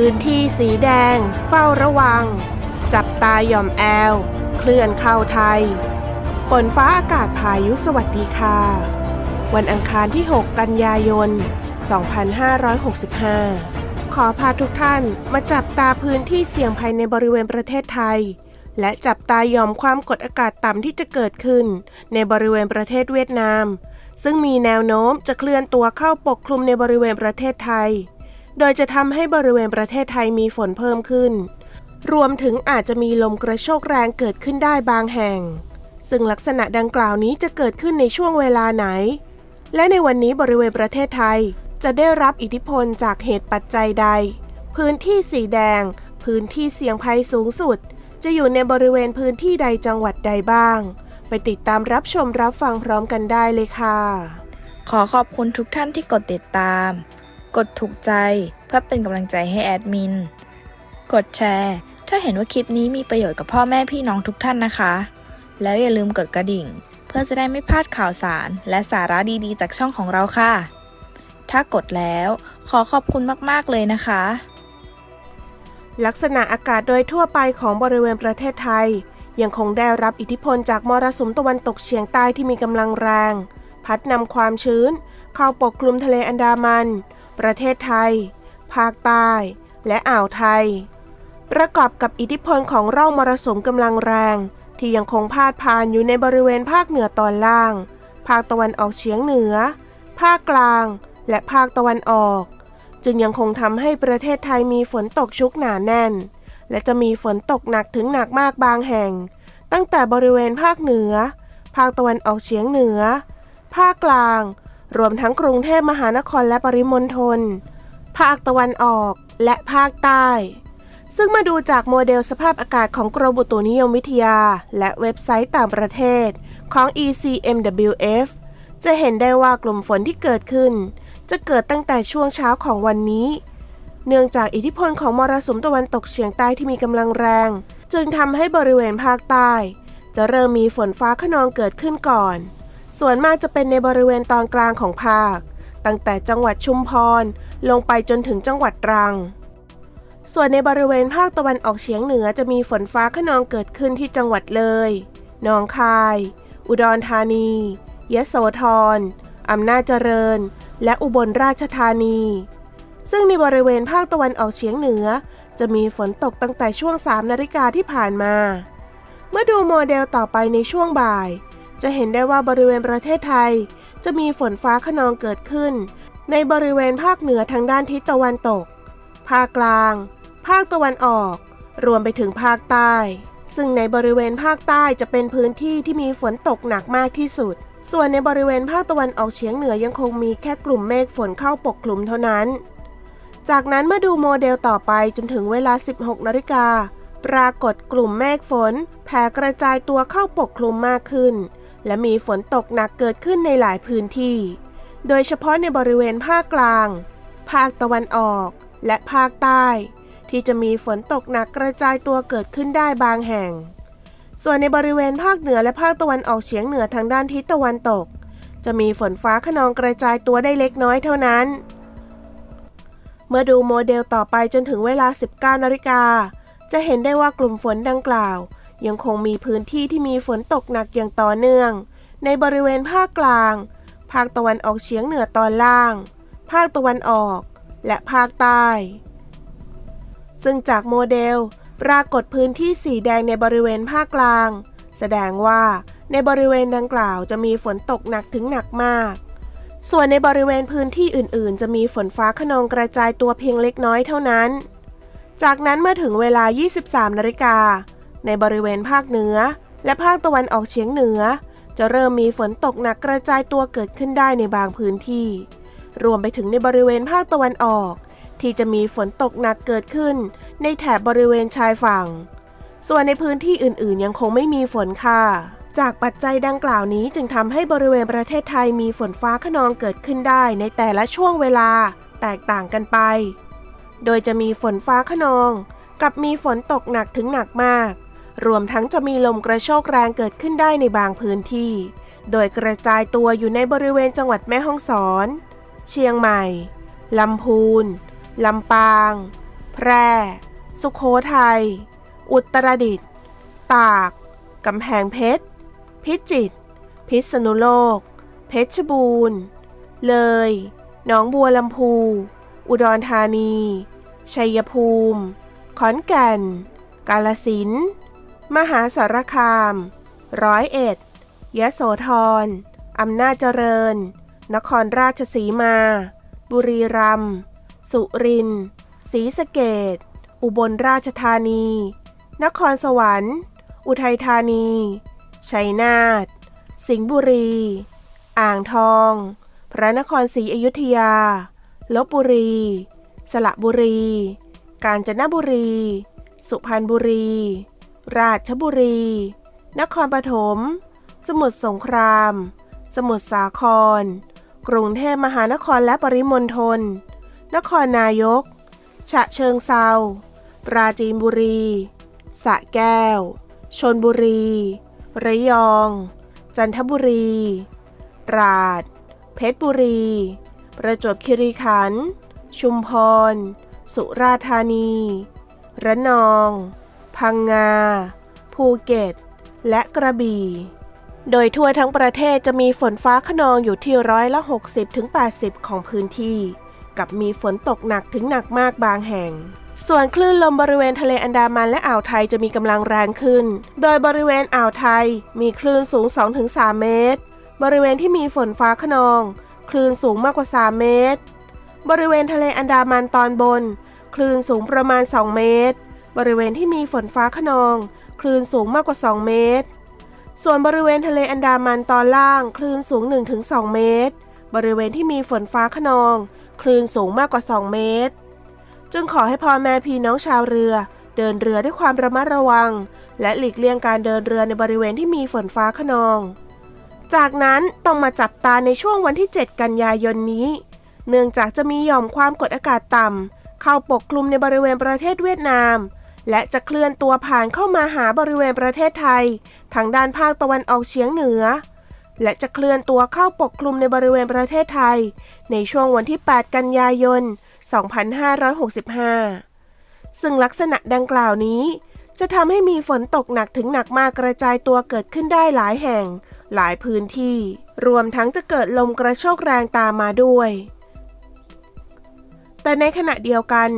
พื้นที่สีแดง เฝ้าระวัง จับตาหย่อมแอล เคลื่อนเข้าไทย ฝนฟ้าอากาศพายุสวัสดีค่ะ วันอังคารที่ 6 กันยายน 2565 ขอพาทุกท่านมาจับตาพื้นที่เสี่ยงภัยในบริเวณประเทศไทย และจับตาหย่อมความกดอากาศต่ำที่จะเกิดขึ้น ในบริเวณประเทศเวียดนาม ซึ่งมีแนวโน้มจะเคลื่อนตัวเข้าปกคลุมในบริเวณประเทศไทย โดยจะทำให้บริเวณประเทศไทยมีฝนเพิ่มขึ้น รวมถึงอาจจะมีลมกระโชกแรงเกิดขึ้นได้บางแห่ง ซึ่งลักษณะดังกล่าวนี้จะเกิดขึ้นในช่วงเวลาไหน และในวันนี้บริเวณประเทศไทยจะได้รับอิทธิพลจากเหตุปัจจัยใด พื้นที่สีแดง พื้นที่เสี่ยงภัยสูงสุด จะอยู่ในบริเวณพื้นที่ใดจังหวัดใดบ้าง ไปติดตามรับชมรับฟังพร้อมกันได้เลยค่ะ ขอขอบคุณทุกท่านที่กดติดตาม กดถูกใจเพื่อเป็นกำลังใจให้แอดมิน กดแชร์ ถ้าเห็นว่าคลิปนี้มีประโยชน์กับพ่อแม่พี่น้องทุกท่านนะคะ แล้วอย่าลืมกดกระดิ่ง เพื่อจะได้ไม่พลาดข่าวสาร และสาระดีๆ จากช่องของเราค่ะ ถ้ากดแล้วขอขอบคุณมากๆเลยนะคะ ลักษณะอากาศโดยทั่วไปของบริเวณประเทศไทย ยังคงได้รับอิทธิพลจากมรสุมตะวันตกเฉียงใต้ที่มีกำลังแรง พัดนำความชื้นเข้าปกคลุมทะเลอันดามัน ประเทศไทย ภาคใต้ และอ่าวไทย ประกอบกับอิทธิพลของร่องมรสุมกำลังแรง ที่ยังคงพาดผ่านอยู่ในบริเวณภาคเหนือตอนล่าง ภาคตะวันออกเฉียงเหนือ ภาคกลาง และภาคตะวันออก จึงยังคงทำให้ประเทศไทยมีฝนตกชุกหนาแน่น และจะมีฝนตกหนักถึงหนักมากบางแห่ง ตั้งแต่บริเวณภาคเหนือ ภาคตะวันออกเฉียงเหนือ ภาคกลาง รวมทั้งกรุงเทพมหานครและปริมณฑล ภาคตะวันออกและภาคใต้ ซึ่งมาดูจากโมเดลสภาพอากาศของกรมอุตุนิยมวิทยา และเว็บไซต์ต่างประเทศของ ECMWF จะเห็นได้ว่ากลุ่มฝนที่เกิดขึ้น จะเกิดตั้งแต่ช่วงเช้าของวันนี้ เนื่องจากอิทธิพลของมรสุมตะวันตกเฉียงใต้ที่มีกำลังแรง จึงทำให้บริเวณภาคใต้ จะเริ่มมีฝนฟ้าขนองเกิดขึ้นก่อน ส่วนมากจะเป็นในบริเวณตอนกลางของภาค ตั้งแต่จังหวัดชุมพร ลงไปจนถึงจังหวัดตรัง ส่วนในบริเวณภาคตะวันออกเฉียงเหนือจะมีฝนฟ้าขนองเกิดขึ้นที่จังหวัดเลยหนองคาย อุดรธานียโสธรอำนาจเจริญ และอุบลราชธานี ซึ่งในบริเวณภาคตะวันออกเฉียงเหนือ จะมีฝนตกตั้งแต่ช่วง 3 นาฬิกาที่ผ่านมา เมื่อดูโมเดลต่อไปในช่วงบ่าย จะเห็นได้ว่าบริเวณประเทศไทย จะมีฝนฟ้าขนองเกิดขึ้น ในบริเวณภาคเหนือทางด้านทิศตะวันตก ภาคกลาง ภาคตะวันออก รวมไปถึงภาคใต้ ซึ่งในบริเวณภาคใต้จะเป็นพื้นที่ที่มีฝนตกหนักมากที่สุด ส่วนในบริเวณภาคตะวันออกเฉียงเหนือยังคงมีแค่กลุ่มเมฆฝนเข้าปกคลุมเท่านั้น จากนั้นเมื่อดูโมเดลต่อไปจนถึงเวลา 16นาฬิกาปรากฏกลุ่มเมฆฝนแผ่กระจายตัวเข้าปกคลุมมากขึ้น และมีฝนตกหนักเกิดขึ้นในหลายพื้นที่ โดยเฉพาะในบริเวณภาคกลาง ภาคตะวันออก และภาคใต้ ที่จะมีฝนตกหนักกระจายตัวเกิดขึ้นได้บางแห่ง ส่วนในบริเวณภาคเหนือและภาคตะวันออกเฉียงเหนือทางด้านทิศตะวันตก จะมีฝนฟ้าขนองกระจายตัวได้เล็กน้อยเท่านั้น เมื่อดูโมเดลต่อไปจนถึงเวลา 19นาฬิกาจะเห็นได้ว่ากลุ่มฝนดังกล่าว ยังคงมีพื้นที่ที่มีฝนตกหนักอย่างต่อเนื่อง ในบริเวณภาคกลาง ภาคตะวันออกเฉียงเหนือตอนล่าง ภาคตะวันออก และภาคใต้ ซึ่งจากโมเดล ปรากฏพื้นที่สีแดงในบริเวณภาคกลาง แสดงว่าในบริเวณดังกล่าวจะมีฝนตกหนักถึงหนักมาก ส่วนในบริเวณพื้นที่อื่น ๆ จะมีฝนฟ้าขนองกระจายตัวเพียงเล็กน้อยเท่านั้น จากนั้นเมื่อถึงเวลา 23นาฬิกา ในบริเวณภาคเหนือ และภาคตะวันออกเฉียงเหนือ จะเริ่มมีฝนตกหนักกระจายตัวเกิดขึ้นได้ในบางพื้นที่ รวมไปถึงในบริเวณภาคตะวันออก ที่จะมีฝนตกหนักเกิดขึ้น ในแถบบริเวณชายฝั่ง ส่วนในพื้นที่อื่นๆ ยังคงไม่มีฝนค่ะ จากปัจจัยดังกล่าวนี้จึงทำให้บริเวณประเทศไทยมีฝนฟ้าขนองเกิดขึ้นได้ในแต่ละช่วงเวลาแตกต่างกันไป โดยจะมีฝนฟ้าขนอง กับมีฝนตกหนักถึงหนักมาก รวมทั้งจะมีลมกระโชกแรงเกิดขึ้นได้ในบางพื้นที่ โดยกระจายตัวอยู่ในบริเวณจังหวัดแม่ฮ่องสอน เชียงใหม่ ลำพูน ลำปาง แพร่ สุโขทัย อุตรดิตถ์ ตาก กำแพงเพชร พิจิตร พิษณุโลก เพชรบูรณ์ เลย หนองบัวลำพู อุดรธานี ชัยภูมิ ขอนแก่น กาลสินธุ์ มหาสารคาม ร้อยเอ็ด ยะโสธร อำนาจเจริญ นครราชสีมา บุรีรัมย์ สุรินทร์ ศรีสะเกดอุบลราชธานี นครสวรรค์ อุทัยธานี ชัยนาท สิงห์บุรี อ่างทอง พระนครศรีอยุธยา ลบบุรี สระบุรี กาญจนบุรี สุพรรณบุรี ราชบุรี นครปฐม สมุทรสงคราม สมุทรสาคร กรุงเทพมหานครและปริมณฑล นครนายก ฉะเชิงเซา ปราจีนบุรี สระแก้ว ชนบุรี ระยอง จันทบุรี ตราด เพชรบุรี ประจวบคีรีขันธ์ ชุมพร สุราษฎร์ธานี ระนอง พังงา ภูเก็ต และกระบี่ โดยทั่วทั้งประเทศจะมีฝนฟ้าขนองอยู่ที่ร้อยละ 60-80 ของพื้นที่ กับมีฝนตกหนักถึงหนักมากบางแห่ง ส่วนคลื่นลมบริเวณทะเลอันดามันและอ่าวไทยจะมีกำลังแรงขึ้น โดยบริเวณอ่าวไทยมีคลื่นสูง 2-3 เมตร บริเวณที่มีฝนฟ้าขนอง คลื่นสูงมากกว่า 3 เมตร บริเวณทะเลอันดามันตอนบน คลื่นสูงประมาณ 2 เมตร บริเวณที่มีฝนฟ้าขนอง คลื่นสูงมากกว่า 2 เมตร ส่วนบริเวณทะเลอันดามันตอนล่าง คลื่นสูง 1-2 เมตร บริเวณที่มีฝนฟ้าขนอง คลื่นสูงมากกว่า 2 เมตร จึงขอให้พ่อแม่พี่น้องชาวเรือ เดินเรือด้วยความระมัดระวัง และหลีกเลี่ยงการเดินเรือในบริเวณที่มีฝนฟ้าขนอง จากนั้นต้องมาจับตาในช่วงวันที่ 7 กันยายนนี้ เนื่องจากจะมีหย่อมความกดอากาศต่ำเข้าปกคลุมในบริเวณประเทศเวียดนาม และจะเคลื่อนตัวผ่านเข้ามาหาบริเวณประเทศไทย ทางด้านภาคตะวันออกเฉียงเหนือ และจะเคลื่อนตัวเข้าปกคลุมในบริเวณประเทศไทย ในช่วงวันที่ 8 กันยายน 2565 ซึ่งลักษณะดังกล่าวนี้ จะทำให้มีฝนตกหนักถึงหนักมากกระจายตัวเกิดขึ้นได้หลายแห่ง หลายพื้นที่ รวมทั้งจะเกิดลมกระโชกแรงตามมาด้วย แต่ในขณะเดียวกัน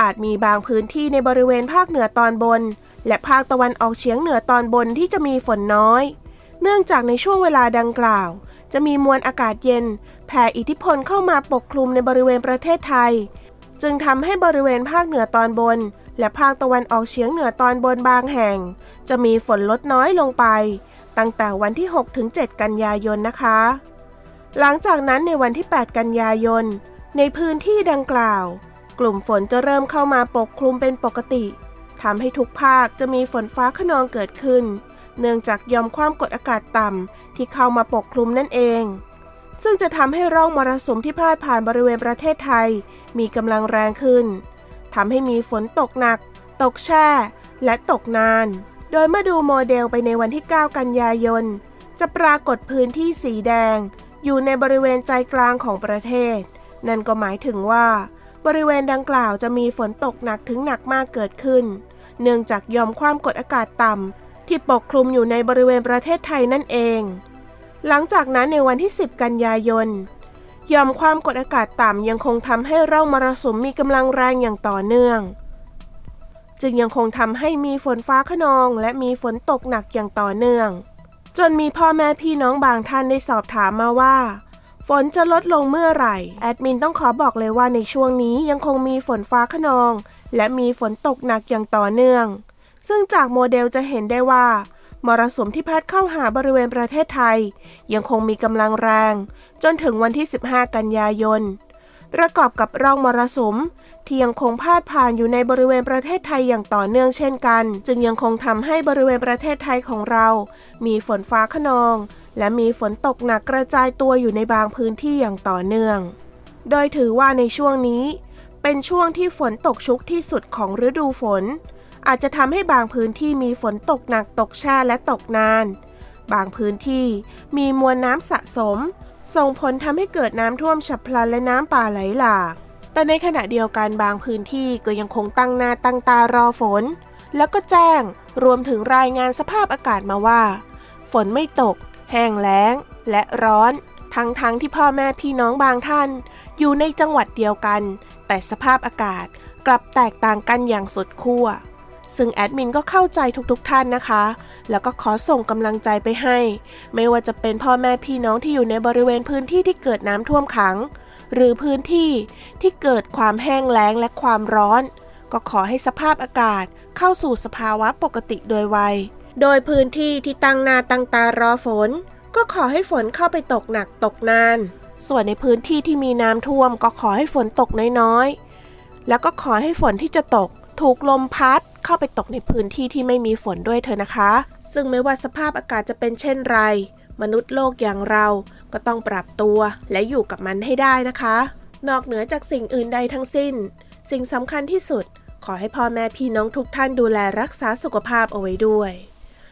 อาจมีบางพื้นที่ในบริเวณภาคเหนือตอนบน และภาคตะวันออกเฉียงเหนือตอนบนที่จะมีฝนน้อย เนื่องจากในช่วงเวลาดังกล่าว จะมีมวลอากาศเย็น แผ่อิทธิพลเข้ามาปกคลุมในบริเวณประเทศไทย จึงทำให้บริเวณภาคเหนือตอนบน และภาคตะวันออกเฉียงเหนือตอนบนบางแห่ง จะมีฝนลดน้อยลงไป ตั้งแต่วันที่6ถึง7กันยายนนะคะ หลังจากนั้นในวันที่ 8 กันยายนในพื้นที่ดังกล่าว กลุ่มฝนจะเริ่มเข้ามาปกคลุมเป็นปกติทำให้ทุกภาคจะมีฝนฟ้าขนองเกิดขึ้น เนื่องจากยอมความกดอากาศต่ำที่เข้ามาปกคลุมนั่นเอง ซึ่งจะทำให้ร่องมรสุมที่พาดผ่านบริเวณประเทศไทย มีกำลังแรงขึ้นทำให้มีฝนตกหนัก ตกแช่ และตกนาน โดยเมื่อดูโมเดลไปในวันที่ 9 กันยายน จะปรากฏพื้นที่สีแดง อยู่ในบริเวณใจกลางของประเทศ นั่นก็หมายถึงว่า บริเวณดังกล่าวจะมีฝนตกหนักถึงหนักมากเกิดขึ้น เนื่องจากยอมความกดอากาศต่ำที่ปกคลุมอยู่ในบริเวณประเทศไทยนั่นเอง หลังจากนั้นในวันที่ 10 กันยายนยอมความกดอากาศต่ำยังคงทำให้ร่องมรสุมมีกำลังแรงอย่างต่อเนื่อง จึงยังคงทำให้มีฝนฟ้าขนองและมีฝนตกหนักอย่างต่อเนื่อง จนมีพ่อแม่พี่น้องบางท่านได้สอบถามมาว่า ฝนจะลดลงเมื่อไหร่ แอดมินต้องขอบอกเลยว่าในช่วงนี้ยังคงมีฝนฟ้าขนอง และมีฝนตกหนักอย่างต่อเนื่อง ซึ่งจากโมเดลจะเห็นได้ว่ามรสุมที่พัดเข้าหาบริเวณประเทศไทย ยังคงมีกำลังแรง จนถึงวันที่ 15 กันยายน ประกอบกับร่องมรสุมที่ยังคงพาดผ่านอยู่ในบริเวณประเทศไทยอย่างต่อเนื่องเช่นกัน จึงยังคงทำให้บริเวณประเทศไทยของเรา มีฝนฟ้าขนอง และมีฝนตกหนักกระจายตัวอยู่ในบางพื้นที่อย่างต่อเนื่อง โดยถือว่าในช่วงนี้ เป็นช่วงที่ฝนตกชุกที่สุดของฤดูฝน อาจจะทำให้บางพื้นที่มีฝนตกหนักตกแช่และตกนาน บางพื้นที่มีมวลน้ำสะสม ส่งผลทำให้เกิดน้ำท่วมฉับพลันและน้ำป่าไหลหลากแต่ในขณะเดียวกันบางพื้นที่ก็ยังคงตั้งหน้าตั้งตารอฝน แล้วก็แจ้งรวมถึงรายงานสภาพอากาศมาว่า ฝนไม่ตก แห้งแล้ง และร้อน ทั้งๆทที่พ่อแม่พี่น้องบางท่าน อยู่ในจังหวัดเดียวกัน แต่สภาพอากาศกลับแตกต่างกันอย่างสุดขั้วซึ่งแอดมินก็เข้าใจทุกๆทท่านนะคะ แล้วก็ขอส่งกำลังใจไปให้ ไม่ว่าจะเป็นพ่อแม่พี่น้องที่อยู่ในบริเวณพื้นที่ที่เกิดน้ำท่วมขัง หรือพื้นที่ที่เกิดความแห้งแล้งและความร้อน ก็ขอให้สภาพอากาศเข้าสู่สภาวะปกติโดยไว โดยพื้นที่ที่ตั้งนาตั้งตารอฝน ก็ขอให้ฝนเข้าไปตกหนักตกนาน ส่วนในพื้นที่ที่มีน้ำท่วมก็ขอให้ฝนตกน้อยๆ แล้วก็ขอให้ฝนที่จะตก ถูกลมพัดเข้าไปตกในพื้นที่ที่ไม่มีฝนด้วยเถอะนะคะ ซึ่งไม่ว่าสภาพอากาศจะเป็นเช่นไร มนุษย์โลกอย่างเราก็ต้องปรับตัวและอยู่กับมันให้ได้นะคะ นอกเหนือจากสิ่งอื่นใดทั้งสิ้น สิ่งสำคัญที่สุดขอให้พ่อแม่พี่น้องทุกท่านดูแลรักษาสุขภาพเอาไว้ด้วย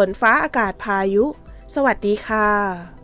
ฝนฟ้าอากาศพายุ สวัสดีค่ะ